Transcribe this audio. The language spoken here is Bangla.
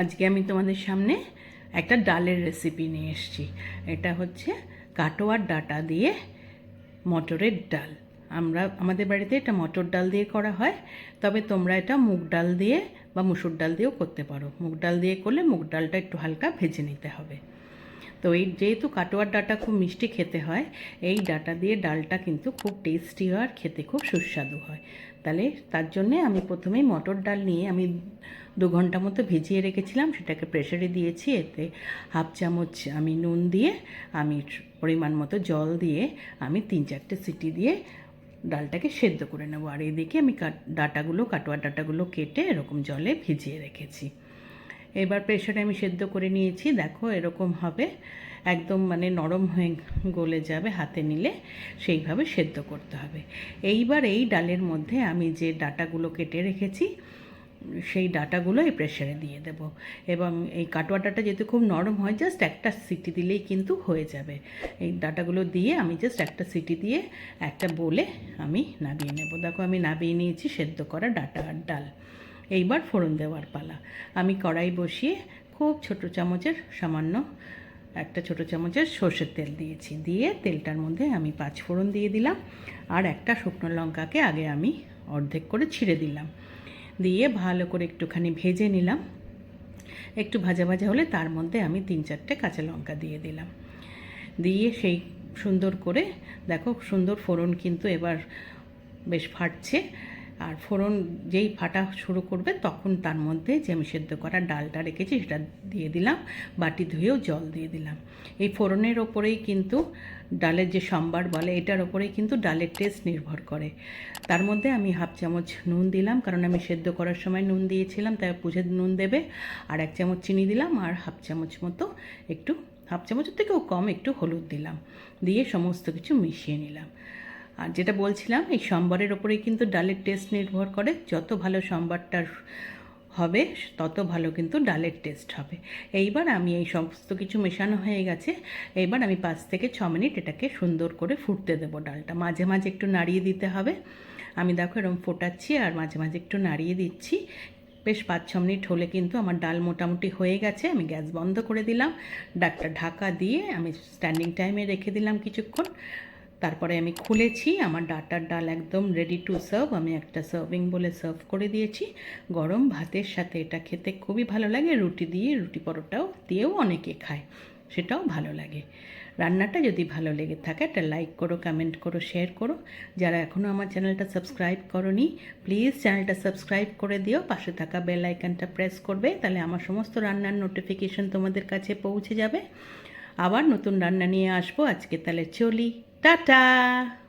আজকে আমি তোমাদের সামনে একটা ডালের রেসিপি নিয়ে এসেছি। এটা হচ্ছে কাটোয়ার ডাটা দিয়ে মটরের ডাল। আমরা, আমাদের বাড়িতে এটা মটর ডাল দিয়ে করা হয়, তবে তোমরা এটা মুগ ডাল দিয়ে বা মুসুর ডাল দিয়েও করতে পারো। মুগ ডাল দিয়ে করলে মুগ ডালটা একটু হালকা ভেজে নিতে হবে। তো এই যেহেতু কাটোয়ার ডাটা খুব মিষ্টি খেতে হয়, এই ডাটা দিয়ে ডালটা কিন্তু খুব টেস্টি হয় আর খেতে খুব সুস্বাদু হয়। তাহলে তার জন্যে আমি প্রথমেই মটর ডাল নিয়ে আমি দু ঘণ্টা মতো ভিজিয়ে রেখেছিলাম, সেটাকে প্রেশারে দিয়েছি, এতে হাফ চামচ আমি নুন দিয়ে আমি পরিমাণ মতো জল দিয়ে আমি তিন চারটে সিটি দিয়ে ডালটাকে সেদ্ধ করে নেব। আর এদিকে আমি ডাটাগুলো, কাটোয়ার ডাটাগুলো কেটে এরকম জলে ভিজিয়ে রেখেছি। এবার প্রেশারে আমি সেদ্ধ করে নিয়েছি। দেখো এরকম হবে। একদম মানে নরম হয়ে গলে যাবে হাতে নিলে। সেইভাবে সেদ্ধ করতে হবে। এইবার এই ডালের মধ্যে আমি যে ডাটাগুলো কেটে রেখেছি, সেই ডাটাগুলো এই প্রেশারে দিয়ে দেব। এবং এই কাটোয়া ডাটা যেহেতু খুব নরম হয় জাস্ট একটা সিটি দিলেই কিন্তু হয়ে যাবে। এই ডাটাগুলো দিয়ে আমি জাস্ট একটা সিটি দিয়ে একটা বলে আমি নাবিয়ে নেব। দেখো আমি নাবিয়ে নিয়েছি সেদ্ধ করা ডাটা আর ডাল। এইবার ফোড়ন দেওয়ার পালা। আমি কড়াই বসিয়ে খুব ছোট চামচের সামান্য একটা ছোট চামচের সর্ষের তেল দিয়েছি। দিয়ে তেলটার মধ্যে আমি পাঁচ ফোড়ন দিয়ে দিলাম আর একটা শুকনো লঙ্কাকে আগে আমি অর্ধেক করে ছিঁড়ে দিলাম। দিয়ে ভালো করে একটুখানি ভেজে নিলাম। একটু ভাজা ভাজা হলে তার মধ্যে আমি তিন চারটে কাঁচা লঙ্কা দিয়ে দিলাম। দিয়ে সেই সুন্দর করে, দেখো সুন্দর ফোড়ন কিন্তু এবার বেশ ফাটছে। আর ফোড়ন যেই ফাটা শুরু করবে তখন তার মধ্যে যে আমি সেদ্ধ করা ডালটা রেখেছি সেটা দিয়ে দিলাম, বাটি ধুয়েও জল দিয়ে দিলাম। এই ফোড়নের ওপরেই কিন্তু ডালের যে সম্বার বলে এটার ওপরেই কিন্তু ডালের টেস্ট নির্ভর করে। তার মধ্যে আমি হাফ চামচ নুন দিলাম, কারণ আমি সেদ্ধ করার সময় নুন দিয়েছিলাম, তাই বুঝে নুন দেবে। আর এক চামচ চিনি দিলাম আর হাফ চামচ মতো একটু, হাফ চামচের থেকেও কম একটু হলুদ দিলাম। দিয়ে সমস্ত কিছু মিশিয়ে নিলাম। আর যেটা বলছিলাম, এই সম্বরের ওপরেই কিন্তু ডালের টেস্ট নির্ভর করে। যত ভালো সম্বরটার হবে, তত ভালো কিন্তু ডালের টেস্ট হবে। এইবার আমি এই সমস্ত কিছু মেশানো হয়ে গেছে। এইবার আমি পাঁচ থেকে ছ মিনিট এটাকে সুন্দর করে ফুটতে দেবো ডালটা। মাঝে মাঝে একটু নাড়িয়ে দিতে হবে। আমি দেখো এরকম ফোটাচ্ছি আর মাঝে মাঝে একটু নাড়িয়ে দিচ্ছি। বেশ পাঁচ ছ মিনিট হলে কিন্তু আমার ডাল মোটামুটি হয়ে গেছে। আমি গ্যাস বন্ধ করে দিলাম। ডাকটা ঢাকা দিয়ে আমি স্ট্যান্ডিং টাইমে রেখে দিলাম কিছুক্ষণ। তারপরে আমি খুলেছি, আমার ডাটার ডাল একদম রেডি টু সার্ভ আমি একটা সার্ভিং বলে সার্ভ করে দিয়েছি। গরম ভাতের সাথে এটা খেতে খুবই ভালো লাগে, রুটি দিয়ে, রুটি পরোটাও দিয়েও অনেকে খায়, সেটাও ভালো লাগে। রান্নাটা যদি ভালো লেগে থাকে, একটা লাইক করো কমেন্ট করো শেয়ার করো। যারা এখনও আমার চ্যানেলটা সাবস্ক্রাইব করনি প্লিজ চ্যানেলটা সাবস্ক্রাইব করে দিও, পাশে থাকা বেল আইকনটা প্রেস করবে, তাহলে আমার সমস্ত রান্নার নোটিফিকেশন তোমাদের কাছে পৌঁছে যাবে। আবার নতুন রান্না নিয়ে আসব, আজকে তাহলে চলি। Tata!